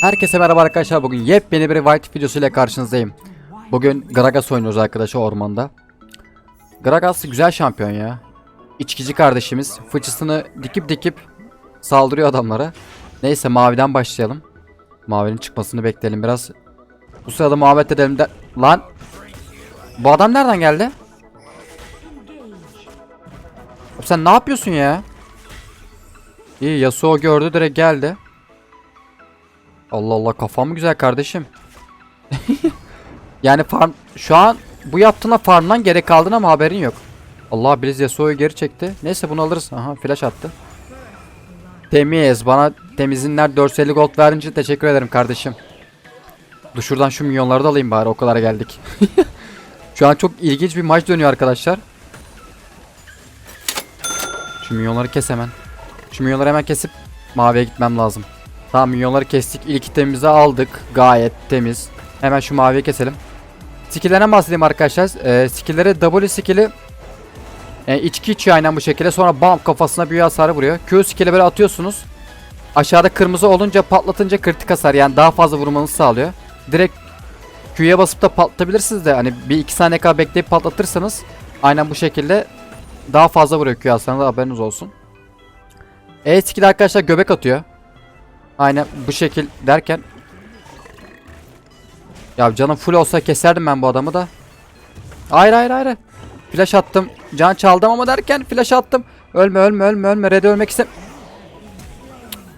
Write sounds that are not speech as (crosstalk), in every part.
Herkese merhaba arkadaşlar. Bugün yepyeni bir White videosu ile karşınızdayım. Bugün Gragas oynuyoruz arkadaşlar ormanda. Gragas güzel şampiyon ya. İçkici kardeşimiz fıçısını dikip dikip saldırıyor adamlara. Neyse maviden başlayalım. Mavinin çıkmasını bekleyelim biraz. Bu sırada muhabbet edelim de... Lan! Bu adam nereden geldi? Sen ne yapıyorsun ya? İyi Yasuo gördü direkt geldi. Allah Allah kafam güzel kardeşim? (laughs) yani farm şu an bu yaptığına farmdan gerek kaldın ama haberin yok. Allah Blizz Yasuo'yu geri çekti. Neyse bunu alırız. Aha flash attı. Temiz bana temizinler 450 gold verince teşekkür ederim kardeşim. Dur şuradan şu milyonları da alayım bari o kadar geldik. (laughs) şu an çok ilginç bir maç dönüyor arkadaşlar. Şu milyonları kes hemen. Şu milyonları hemen kesip maviye gitmem lazım. Tamam milyonları kestik. İlk itemimizi aldık. Gayet temiz. Hemen şu maviyi keselim. Skill'lerden bahsedeyim arkadaşlar. Ee, skill'lere W skill'i e, içki içiyor aynen bu şekilde. Sonra bam kafasına büyü hasarı vuruyor. Q skill'i böyle atıyorsunuz. Aşağıda kırmızı olunca patlatınca kritik hasar yani daha fazla vurmanızı sağlıyor. Direkt Q'ya basıp da patlatabilirsiniz de hani bir iki saniye kadar bekleyip patlatırsanız aynen bu şekilde daha fazla vuruyor Q hasarına da haberiniz olsun. E skill arkadaşlar göbek atıyor. Aynen bu şekil derken Ya canım full olsa keserdim ben bu adamı da. Hayır hayır hayır. Flash attım. Can çaldım ama derken flash attım. Ölme ölme ölme ölme. Red ölmek istem.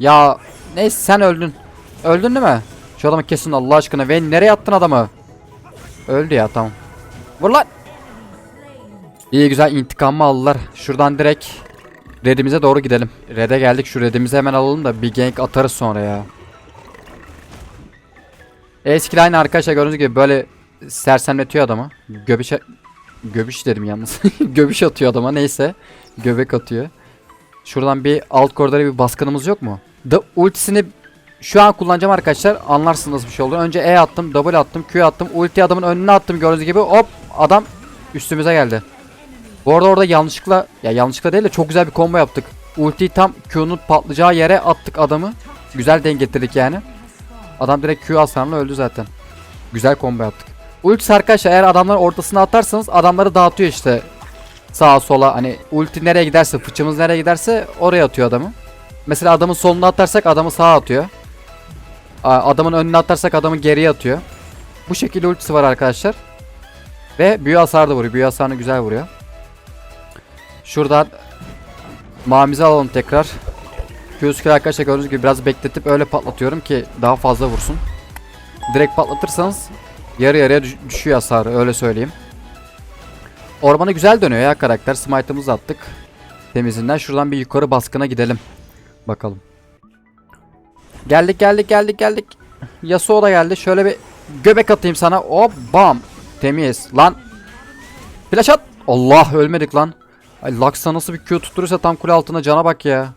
Ya neyse sen öldün. Öldün değil mi? Şu adamı kesin Allah aşkına. Ve nereye attın adamı? Öldü ya tamam. Vur lan. İyi güzel intikamımı aldılar. Şuradan direkt Red'imize doğru gidelim. Red'e geldik. Şu Red'imizi hemen alalım da bir gank atarız sonra ya. Eski aynı arkadaşlar gördüğünüz gibi böyle sersemletiyor adamı. Göbüş Göbüş dedim yalnız. (laughs) Göbüş atıyor adama neyse. Göbek atıyor. Şuradan bir alt koridora bir baskınımız yok mu? The ultisini şu an kullanacağım arkadaşlar. Anlarsınız bir şey oldu. Önce E attım, W attım, Q attım. Ulti adamın önüne attım gördüğünüz gibi. Hop adam üstümüze geldi. Bu arada orada yanlışlıkla ya yanlışlıkla değil de çok güzel bir combo yaptık. Ultiyi tam Q'nun patlayacağı yere attık adamı. Güzel denk getirdik yani. Adam direkt Q hasarla öldü zaten. Güzel combo yaptık. Ulti arkadaşlar eğer adamların ortasına atarsanız adamları dağıtıyor işte. Sağa sola hani ulti nereye giderse fıçımız nereye giderse oraya atıyor adamı. Mesela adamın soluna atarsak adamı sağa atıyor. Adamın önüne atarsak adamı geriye atıyor. Bu şekilde ultisi var arkadaşlar. Ve büyü hasarı da vuruyor. Büyü hasarını güzel vuruyor. Şuradan mamizi alalım tekrar. Gözüküyor arkadaşlar gördüğünüz gibi biraz bekletip öyle patlatıyorum ki daha fazla vursun. Direkt patlatırsanız yarı yarıya düş- düşüyor hasarı öyle söyleyeyim. Ormana güzel dönüyor ya karakter. Smite'ımızı attık. Temizinden şuradan bir yukarı baskına gidelim. Bakalım. Geldik geldik geldik geldik. Yasuo da geldi. Şöyle bir göbek atayım sana. Hop bam. Temiz. Lan. Flash at. Allah ölmedik lan. Ay Lux'a nasıl bir Q tutturursa tam kule altına cana bak ya.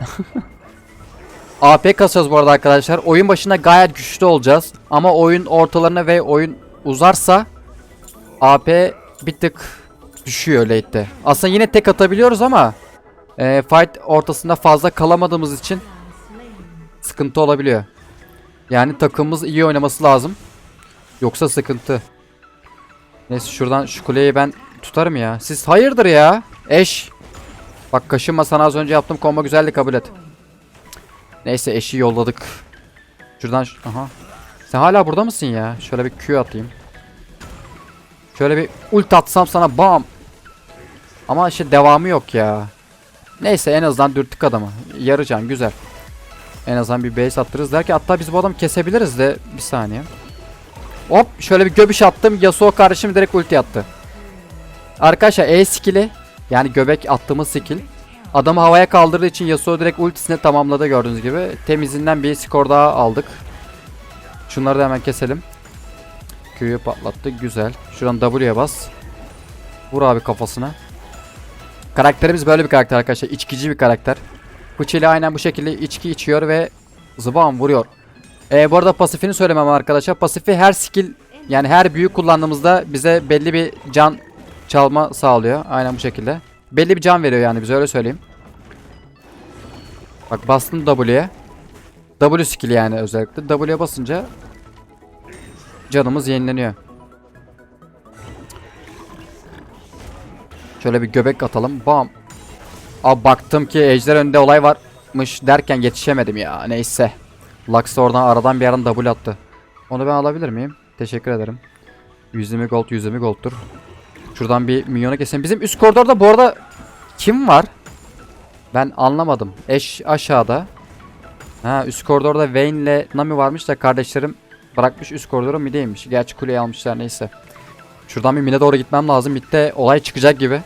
(laughs) AP kasacağız bu arada arkadaşlar. Oyun başında gayet güçlü olacağız. Ama oyun ortalarına ve oyun uzarsa AP bir tık düşüyor late'de. Aslında yine tek atabiliyoruz ama e, fight ortasında fazla kalamadığımız için sıkıntı olabiliyor. Yani takımımız iyi oynaması lazım. Yoksa sıkıntı. Neyse şuradan şu kuleyi ben tutarım ya. Siz hayırdır ya? Eş. Bak kaşınma sana az önce yaptığım combo güzeldi kabul et. Neyse eşi yolladık. Şuradan aha. Sen hala burada mısın ya? Şöyle bir Q atayım. Şöyle bir ult atsam sana bam. Ama işte devamı yok ya. Neyse en azından dürttük adamı. Yarı can güzel. En azından bir base attırırız derken hatta biz bu adamı kesebiliriz de bir saniye. Hop şöyle bir göbüş attım. Yasuo kardeşim direkt ulti attı. Arkadaşlar E skill'i yani göbek attığımız skill adamı havaya kaldırdığı için Yasuo direkt ultisini tamamladı gördüğünüz gibi. Temizinden bir skor daha aldık. Şunları da hemen keselim. Q'yu patlattı. Güzel. Şuradan W'ye bas. Vur abi kafasına. Karakterimiz böyle bir karakter arkadaşlar. İçkici bir karakter. Fıçıyla aynen bu şekilde içki içiyor ve zıbam vuruyor. Ee, bu arada pasifini söylemem arkadaşlar. Pasifi her skill yani her büyü kullandığımızda bize belli bir can çalma sağlıyor. Aynen bu şekilde. Belli bir can veriyor yani bize öyle söyleyeyim. Bak bastım W'ye. W skill yani özellikle. W'ye basınca canımız yenileniyor. Şöyle bir göbek atalım. Bam. Abi baktım ki ejder önünde olay varmış derken yetişemedim ya. Neyse. Lux oradan aradan bir yerden double attı. Onu ben alabilir miyim? Teşekkür ederim. 120 gold 120 gold'tur. Şuradan bir milyonu keselim. Bizim üst koridorda bu arada kim var? Ben anlamadım. Eş aşağıda. Ha üst koridorda Vayne ile Nami varmış da kardeşlerim bırakmış üst koridoru mideymiş. Gerçi kuleyi almışlar neyse. Şuradan bir mine doğru gitmem lazım. Midde olay çıkacak gibi.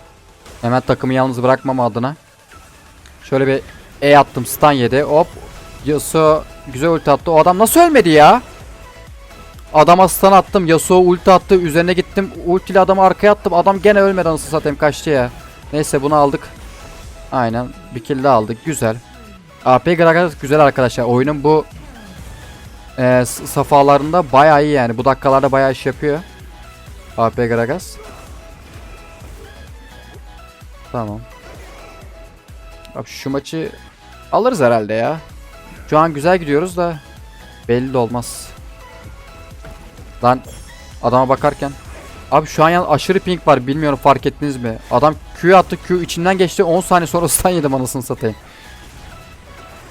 Hemen takımı yalnız bırakmam adına. Şöyle bir E attım stun yedi. Hop. Yasuo güzel ulti attı. O adam nasıl ölmedi ya? Adama stun attım. Yasuo ulti attı. Üzerine gittim. Ultiyle adamı arkaya attım. Adam gene ölmedi anasını satayım kaçtı ya. Neyse bunu aldık. Aynen. Bir kill daha aldık. Güzel. AP Gragas güzel arkadaşlar. Oyunun bu e, safhalarında bayağı iyi yani. Bu dakikalarda bayağı iş yapıyor. AP Gragas. Tamam. Abi şu maçı alırız herhalde ya. Şu an güzel gidiyoruz da belli de olmaz. Lan adama bakarken Abi şu an yalnız aşırı ping var bilmiyorum fark ettiniz mi? Adam Q attı Q içinden geçti 10 saniye sonra (laughs) stun yedim anasını satayım.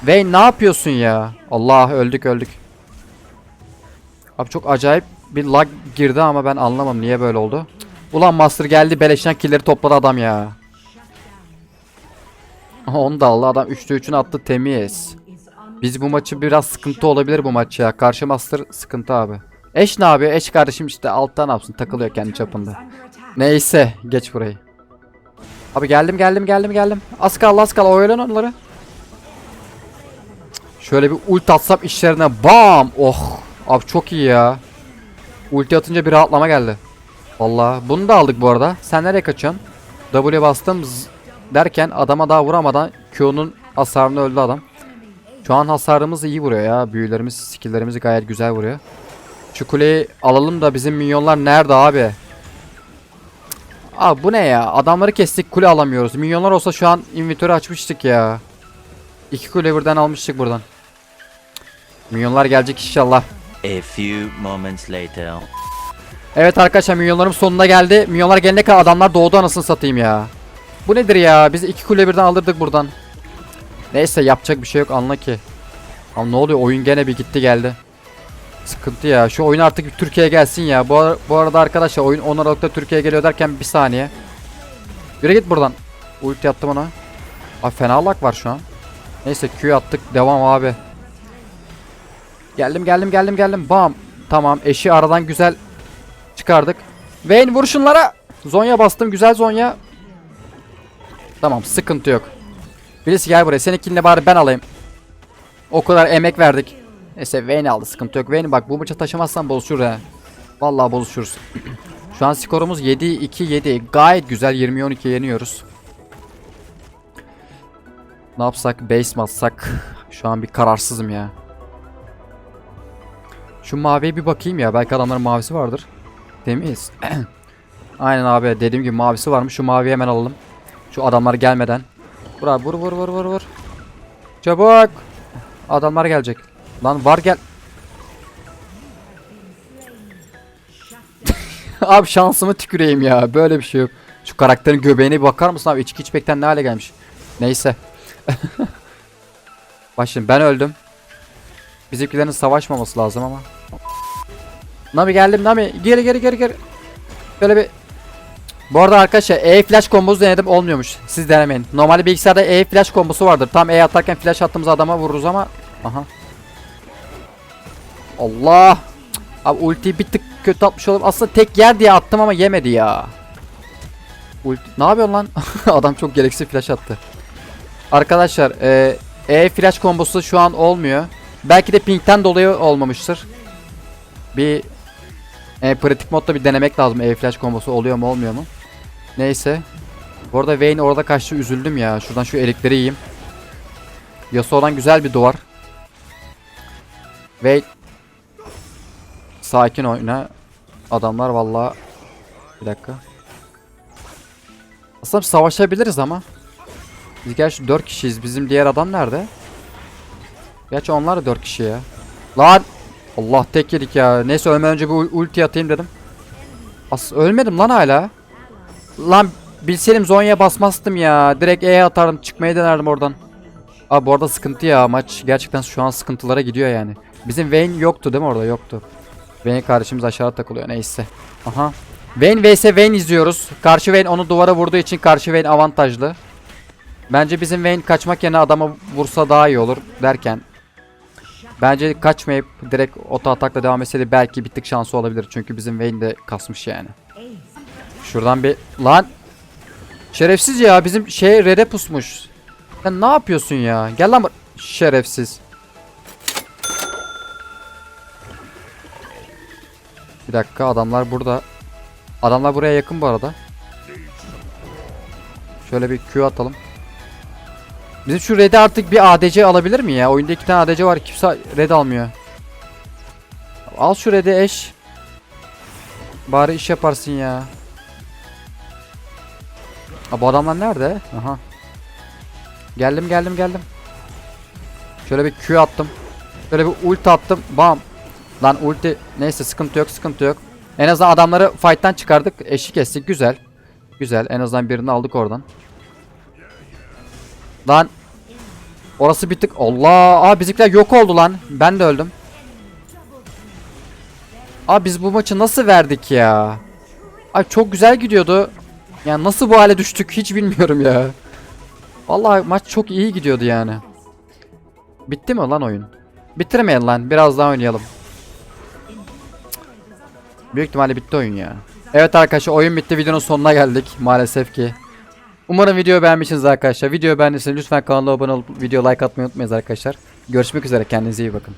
Ve ne yapıyorsun ya? Allah öldük öldük. Abi çok acayip bir lag girdi ama ben anlamam niye böyle oldu. Ulan Master geldi beleşten killleri topladı adam ya. (laughs) Onu da aldı adam 3'te 3'ünü attı temiz. Biz bu maçı biraz sıkıntı olabilir bu maç ya. Karşı Master sıkıntı abi. Eş ne yapıyor? Eş kardeşim işte alttan yapsın takılıyor kendi çapında. Neyse geç burayı. Abi geldim geldim geldim geldim. Az kaldı az kaldı oyalan onları. Şöyle bir ult atsam işlerine bam. Oh. Abi çok iyi ya. Ulti atınca bir rahatlama geldi. Vallahi bunu da aldık bu arada. Sen nereye kaçıyorsun? W bastım derken adama daha vuramadan Q'nun hasarını öldü adam. Şu an hasarımız iyi vuruyor ya. Büyülerimiz, skilllerimiz gayet güzel vuruyor. Şu kuleyi alalım da bizim minyonlar nerede abi? Abi bu ne ya? Adamları kestik kule alamıyoruz. Minyonlar olsa şu an inventörü açmıştık ya. İki kule birden almıştık buradan. Minyonlar gelecek inşallah. A few moments later. Evet arkadaşlar milyonlarım sonuna geldi. Milyonlar gelene kadar adamlar doğdu anasını satayım ya. Bu nedir ya? Biz iki kule birden alırdık buradan. Neyse yapacak bir şey yok anla ki. Ama ne oluyor? Oyun gene bir gitti geldi. Sıkıntı ya. Şu oyun artık bir Türkiye'ye gelsin ya. Bu, ara- bu arada arkadaşlar oyun 10 Aralık'ta Türkiye'ye geliyor derken bir saniye. Yürü git buradan. Ulti attım ona. Abi fena lag var şu an. Neyse Q attık. Devam abi. Geldim geldim geldim geldim. Bam. Tamam eşi aradan güzel çıkardık. Vayne vur şunlara. Zonya bastım. Güzel Zonya. Tamam sıkıntı yok. Birisi gel buraya. Seninkini bari ben alayım. O kadar emek verdik. Neyse Vayne aldı. Sıkıntı yok. Vayne bak bu maçı taşımazsan bozuşur he. Vallahi bozuşuruz. (clears throat) Şu an skorumuz 7-2-7. Gayet güzel. 20-12 yeniyoruz. Ne yapsak? Base mi atsak? Şu an bir kararsızım ya. Şu maviye bir bakayım ya. Belki adamların mavisi vardır. Temiz. (clears throat) Aynen abi dediğim gibi mavisi varmış. Şu maviyi hemen alalım. Şu adamlar gelmeden. Vur abi vur vur vur vur vur. Çabuk. Adamlar gelecek. Lan var gel. (laughs) abi şansımı tüküreyim ya. Böyle bir şey yok. Şu karakterin göbeğine bakar mısın abi? İçki içmekten ne hale gelmiş. Neyse. (laughs) Şimdi ben öldüm. Bizimkilerin savaşmaması lazım ama. Nami geldim Nami. Geri geri geri geri. Böyle bir bu arada arkadaşlar E flash kombosu denedim olmuyormuş. Siz denemeyin. Normalde bilgisayarda E flash kombosu vardır. Tam E atarken flash attığımız adama vururuz ama aha. Allah. Cık. Abi ultiyi bir tık kötü atmış oldum. Aslında tek yer diye attım ama yemedi ya. Ulti ne yapıyorsun lan? (laughs) Adam çok gereksiz flash attı. Arkadaşlar e, e flash kombosu şu an olmuyor. Belki de pingten dolayı olmamıştır. Bir e, pratik modda bir denemek lazım. E flash kombosu oluyor mu olmuyor mu? Neyse. Bu arada Vayne orada kaçtı üzüldüm ya. Şuradan şu erikleri yiyeyim. Yasuo'dan güzel bir duvar. Vayne. Sakin oyna. Adamlar vallahi bir dakika. Aslında savaşabiliriz ama. Biz gerçi 4 kişiyiz. Bizim diğer adam nerede? Gerçi onlar da 4 kişi ya. Lan! Allah tek yedik ya. Neyse ölmeden önce bir ul- ulti atayım dedim. As ölmedim lan hala. Lan bilseydim Zonya'ya basmazdım ya. Direkt E atardım çıkmayı denerdim oradan. Abi bu arada sıkıntı ya maç gerçekten şu an sıkıntılara gidiyor yani. Bizim Vayne yoktu değil mi orada yoktu. Vayne kardeşimiz aşağıda takılıyor neyse. Aha. Vayne vs Vayne izliyoruz. Karşı Vayne onu duvara vurduğu için karşı Vayne avantajlı. Bence bizim Vayne kaçmak yerine adama vursa daha iyi olur derken. Bence kaçmayıp direkt oto atakla devam etseydi belki bir tık şansı olabilir. Çünkü bizim Vayne de kasmış yani. Şuradan bir... Lan! Şerefsiz ya bizim şey rede pusmuş. Sen ne yapıyorsun ya? Gel lan Şerefsiz. Bir dakika adamlar burada. Adamlar buraya yakın bu arada. Şöyle bir Q atalım. Bizim şu red'i artık bir ADC alabilir mi ya? Oyunda iki tane ADC var. Kimse red almıyor. Al şu red'i eş. Bari iş yaparsın ya. Ha, bu adamlar nerede? Aha. Geldim geldim geldim. Şöyle bir Q attım. Şöyle bir ulti attım. Bam. Lan ulti neyse sıkıntı yok sıkıntı yok. En azından adamları fight'tan çıkardık. Eşi kestik güzel. Güzel en azından birini aldık oradan. Lan. Orası bir. Allah. Aa bizimkiler yok oldu lan. Ben de öldüm. Aa biz bu maçı nasıl verdik ya? Ay çok güzel gidiyordu. Yani nasıl bu hale düştük hiç bilmiyorum ya. Vallahi maç çok iyi gidiyordu yani. Bitti mi lan oyun? Bitirmeyin lan. Biraz daha oynayalım. Büyük ihtimalle bitti oyun ya. Evet arkadaşlar oyun bitti. Videonun sonuna geldik maalesef ki. Umarım videoyu beğenmişsiniz arkadaşlar. Videoyu beğendiyseniz lütfen kanala abone olup video like atmayı unutmayınız arkadaşlar. Görüşmek üzere. Kendinize iyi bakın.